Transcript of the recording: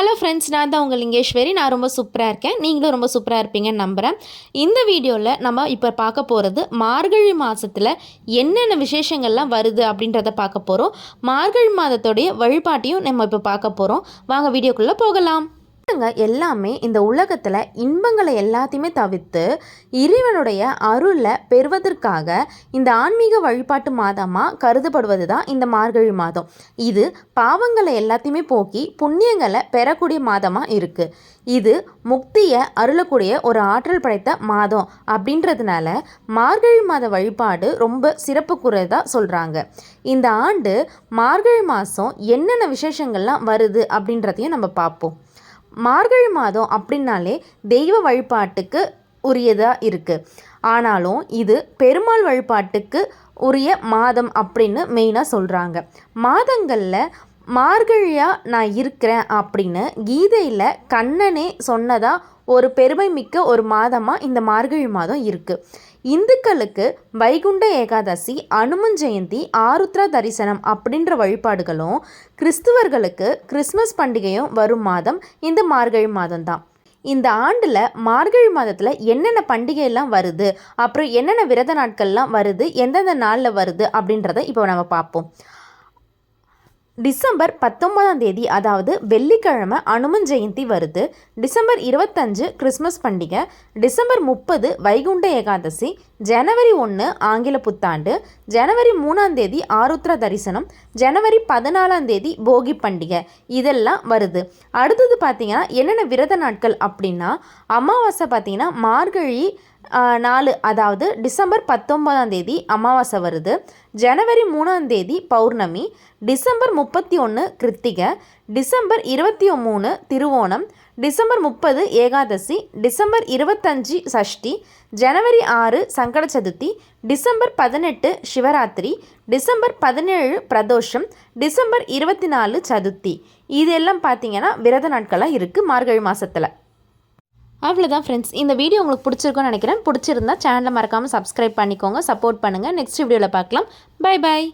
Hello friends நான் தான் உங்கள் லிங்கேஸ்வரி. நான் ரொம்ப சூப்பராக இருக்கேன். நீங்களும் ரொம்ப சூப்பராக இருப்பீங்கன்னு நம்புகிறேன் இந்த வீடியோவில் நம்ம இப்போ பார்க்க போகிறது மார்கழி மாதத்தில் என்னென்ன விசேஷங்கள்லாம் வருது அப்படின்றத பார்க்க போகிறோம் மார்கழி மாதத்துடைய வழிபாட்டையும் நம்ம இப்போ பார்க்க போகிறோம் வாங்க வீடியோக்குள்ளே போகலாம். மனுஷங்க எல்லாமே இந்த உலகத்தில் இன்பங்களை எல்லாத்தையுமே தவிர்த்து இறைவனுடைய அருளை பெறுவதற்காக இந்த ஆன்மீக வழிபாட்டு மாதமாக கருதப்படுவது தான் இந்த மார்கழி மாதம். இது பாவங்களை எல்லாத்தையுமே போக்கி புண்ணியங்களை பெறக்கூடிய மாதமாக இருக்குது இது முக்தியை அருளக்கூடிய ஒரு ஆற்றல் படைத்த மாதம் அப்படின்றதுனால மார்கழி மாத வழிபாடு ரொம்ப சிறப்புக்குரியதாக சொல்கிறாங்க இந்த ஆண்டு மார்கழி மாதம் என்னென்ன விசேஷங்கள்லாம் வருது அப்படின்றதையும் நம்ம பார்ப்போம். மார்கழி மாதம் அப்படின்னாலே தெய்வ வழிபாட்டுக்கு உரியதாக இருக்குது ஆனாலும் இது பெருமாள் வழிபாட்டுக்கு உரிய மாதம் அப்படின்னு மெயினாக சொல்கிறாங்க மாதங்களில் மார்கழியாக நான் இருக்கிறேன் அப்படின்னு கீதையில் கண்ணனே சொன்னதாக ஒரு பெருமை மிக்க ஒரு மாதமாக இந்த மார்கழி மாதம் இருக்குது இந்துக்களுக்கு வைகுண்ட ஏகாதசி அனுமன் ஜெயந்தி ஆருத்ரா தரிசனம் அப்படின்ற வழிபாடுகளும் கிறிஸ்துவர்களுக்கு கிறிஸ்மஸ் பண்டிகையும் வரும் மாதம் இந்த மார்கழி மாதம்தான். இந்த ஆண்டில் மார்கழி மாதத்தில் என்னென்ன பண்டிகையெல்லாம் வருது அப்புறம் என்னென்ன விரத நாட்கள்லாம் வருது எந்தெந்த நாளில் வருது அப்படின்றத இப்போ நம்ம பார்ப்போம். டிசம்பர் பத்தொன்பதாம் தேதி அதாவது வெள்ளிக்கிழமை அனுமன் ஜெயந்தி வருது. டிசம்பர் இருபத்தஞ்சு கிறிஸ்மஸ் பண்டிகை. டிசம்பர் முப்பது வைகுண்ட ஏகாதசி. ஜனவரி ஒன்று ஆங்கில புத்தாண்டு. ஜனவரி மூணாம் தேதி ஆருத்ரா தரிசனம். ஜனவரி பதினாலாம் தேதி போகி பண்டிகை. இதெல்லாம் வருது. அடுத்தது பார்த்திங்கன்னா என்னென்ன விரத நாட்கள் அப்படின்னா அமாவாசை பார்த்திங்கன்னா மார்கழி நாலு அதாவது டிசம்பர் பத்தொன்பதாம் தேதி அமாவாசை வருது. ஜனவரி மூணாம் தேதி பௌர்ணமி. டிசம்பர் முப்பத்தி ஒன்று கிருத்திகை. டிசம்பர் இருபத்தி மூணு திருவோணம். டிசம்பர் முப்பது ஏகாதசி. டிசம்பர் இருபத்தஞ்சி சஷ்டி. ஜனவரி ஆறு சங்கட சதுர்த்தி. டிசம்பர் பதினெட்டு சிவராத்திரி. டிசம்பர் பதினேழு பிரதோஷம். டிசம்பர் இருபத்தி நாலு சதுர்த்தி. இதெல்லாம் பார்த்தீங்கன்னா விரத நாட்களாக இருக்குது மார்கழி மாதத்தில் அவ்வளோதான் ஃப்ரெண்ட்ஸ் இந்த வீடியோ உங்களுக்கு பிடிச்சிருக்கும்னு நினைக்கிறேன். பிடிச்சிருந்தா சேனலை மறக்காமல் சப்ஸ்கிரைப் பண்ணிக்கோங்க. சப்போர்ட் பண்ணுங்கள் நெக்ஸ்ட் வீடியோவில் பார்க்கலாம். Bye bye